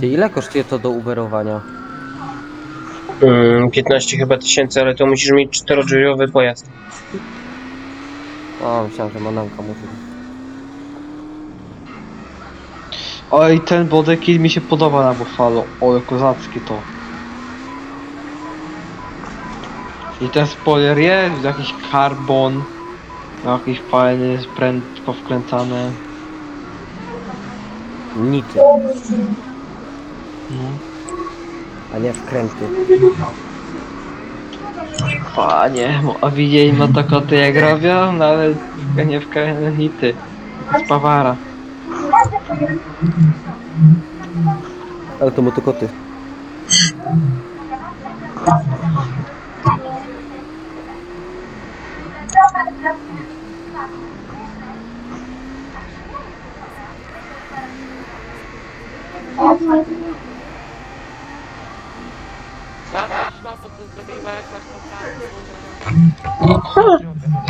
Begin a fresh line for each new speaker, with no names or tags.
Ty, ile kosztuje to do uberowania?
Mm, 15 chyba tysięcy, ale to musisz mieć czterodrzwiowy pojazd.
O, myślałem, że mananka musi być.
Oj, ten bodykit mi się podoba na Buffalo. Ole, kozackie to. I ten spoiler jest, jakiś karbon. Jakiś fajny spręt powkręcany.
Nity,
No.
a nie wkręty.
Panie, mo- a widzieli motokoty jak robią? Nawet nie w nity. Z Pawara.
Ale to motokoty.
Что?